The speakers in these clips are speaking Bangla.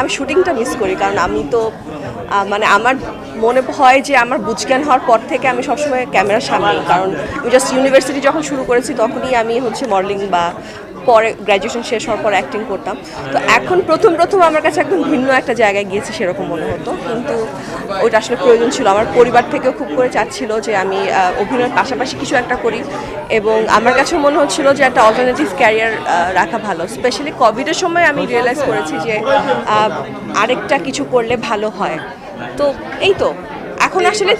আমি শুটিংটা মিস করি, কারণ আমি তো মানে আমার মনে হয় যে আমার বুঝজ্ঞান হওয়ার পর থেকে আমি সবসময় ক্যামেরার সামনে, কারণ আমি জাস্ট ইউনিভার্সিটি যখন শুরু করেছি তখনই আমি হচ্ছে মডেলিং বা পরে গ্র্যাজুয়েশন শেষ হওয়ার পর অ্যাক্টিং করতাম। তো এখন প্রথম প্রথম আমার কাছে একদম ভিন্ন একটা জায়গায় গিয়েছি সেরকম মনে হতো। কিন্তু ওইটা আসলে প্রয়োজন ছিল। আমার পরিবার থেকেও খুব করে চাচ্ছিল যে আমি অভিনয়ের পাশাপাশি কিছু একটা করি। এবং আমার কাছে মনে হচ্ছিল যে একটা অল্টারনেটিভ ক্যারিয়ার রাখা ভালো। স্পেশালি কোভিডের সময় আমি রিয়েলাইজ করেছি যে আরেকটা কিছু করলে ভালো হয়। তো এই তো। এখন আসলে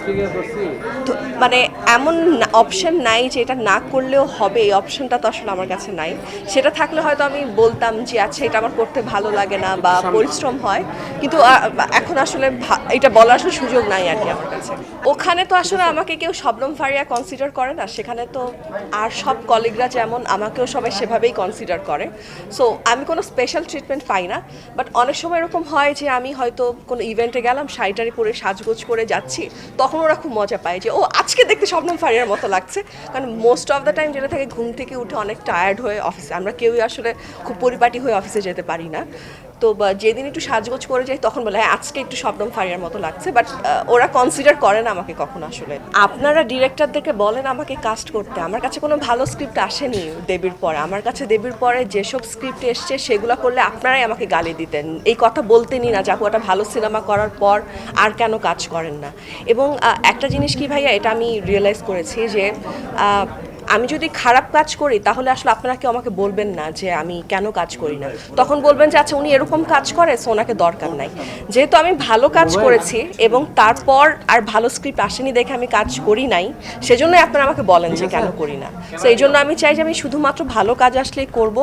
মানে এমন অপশন নাই যে এটা না করলেও হবে এই অপশনটা তো আসলে আমার কাছে নাই। সেটা থাকলে হয়তো আমি বলতাম যে আচ্ছা এটা আমার করতে ভালো লাগে না বা পরিশ্রম হয়। কিন্তু এখন আসলে এটা বলার আসলে সুযোগ নাই আর কি আমার কাছে। ওখানে তো আসলে আমাকে কেউ শবনম ফারিয়া কনসিডার করে না। সেখানে তো আর সব কলিগরা যেমন আমাকেও সবাই সেভাবেই কনসিডার করে। সো আমি কোনো স্পেশাল ট্রিটমেন্ট পাই না। বাট অনেক সময় এরকম হয় যে আমি হয়তো কোনো ইভেন্টে গেলাম শাড়িটারি পরে সাজগোজ করে যাচ্ছি। তখন ওরা খুব মজা পায় যে, ও, আজকে দেখতে শবনম ফারিয়ার মতো লাগছে। কারণ মোস্ট অফ দ্য টাইম যেটা থাকে, ঘুম থেকে উঠে অনেক টায়ার্ড হয়ে অফিসে আমরা কেউই আসলে খুব পরিপাটি হয়ে অফিসে যেতে পারি না। তো যেদিন একটু সাজগোজ করে যাই, তখন বলে হ্যাঁ আজকে একটু শবনম ফারিয়ার মতো লাগছে। বাট ওরা কনসিডার করে না আমাকে কখনো আসলে। আপনারা ডিরেক্টরদেরকে বলেন আমাকে কাস্ট করতে। আমার কাছে কোনো ভালো স্ক্রিপ্ট আসেনি দেবীর পরে। আমার কাছে দেবীর পরে যেসব স্ক্রিপ্ট এসছে, সেগুলো করলে আপনারাই আমাকে গালি দিতেন। এই কথা বলতেনই না যাকু একটা ভালো সিনেমা করার পর আর কেন কাজ করেন না। এবং একটা জিনিস কি ভাইয়া, এটা আমি রিয়েলাইজ করেছি যে আমি যদি খারাপ কাজ করি, তাহলে আসলে আপনারা কেউ আমাকে বলবেন না যে আমি কেন কাজ করি না। তখন বলবেন যে আচ্ছা উনি এরকম কাজ করে, সো ওনাকে দরকার নাই। যেহেতু আমি ভালো কাজ করেছি এবং তারপর আর ভালো স্ক্রিপ্ট আসেনি দেখে আমি কাজ করি নাই, সেজন্যই আপনারা আমাকে বলেন যে, কেন করি না? সো এই জন্য আমি চাই যে, আমি শুধুমাত্র ভালো কাজ আসলেই করব।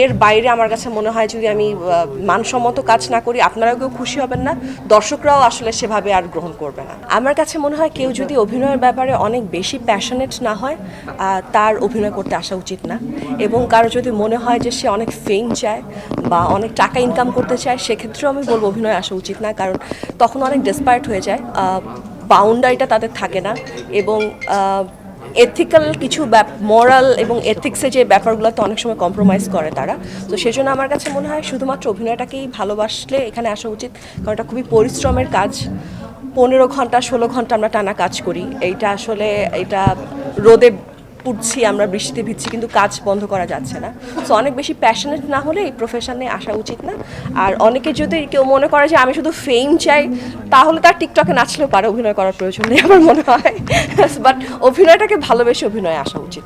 এর বাইরে আমার কাছে মনে হয় যদি আমি মানসম্মত কাজ না করি, আপনারাও কেউ খুশি হবেন না, দর্শকরাও আসলে সেভাবে আর গ্রহণ করবে না। আমার কাছে মনে হয় কেউ যদি অভিনয়ের ব্যাপারে অনেক বেশি প্যাশনেট না হয় তার অভিনয় করতে আসা উচিত না। এবং কারও যদি মনে হয় যে সে অনেক ফেম চায় বা অনেক টাকা ইনকাম করতে চায়, সেক্ষেত্রেও আমি বলব অভিনয় আসা উচিত না। কারণ তখন অনেক ডেসপায়ার্ট হয়ে যায়। বাউন্ডারিটা তাদের থাকে না। এবং এথিক্যাল কিছু মোরাল এবং এথিক্সে যে ব্যাপারগুলোতে অনেক সময় কম্প্রোমাইজ করে তারা। তো সেজন্য আমার কাছে মনে হয় শুধুমাত্র অভিনয়টাকেই ভালোবাসলে এখানে আসা উচিত। কারণ এটা খুবই পরিশ্রমের কাজ। পনেরো ঘণ্টা, ষোলো ঘণ্টা আমরা টানা কাজ করি। এইটা আসলে, এটা রোদে উঠছি, আমরা বৃষ্টিতে ভিজছি, কিন্তু কাজ বন্ধ করা যাচ্ছে না। সো অনেক বেশি প্যাশনেট না হলে এই প্রফেশনে আসা উচিত না। আর অনেকে যদি কেউ মনে করে যে আমি শুধু ফেম চাই, তাহলে তার টিকটকে নাচলেও পারে, অভিনয় করার প্রয়োজন নেই আমার মনে হয়। বাট অভিনয়টাকে ভালোবেসে অভিনয়ে আসা উচিত।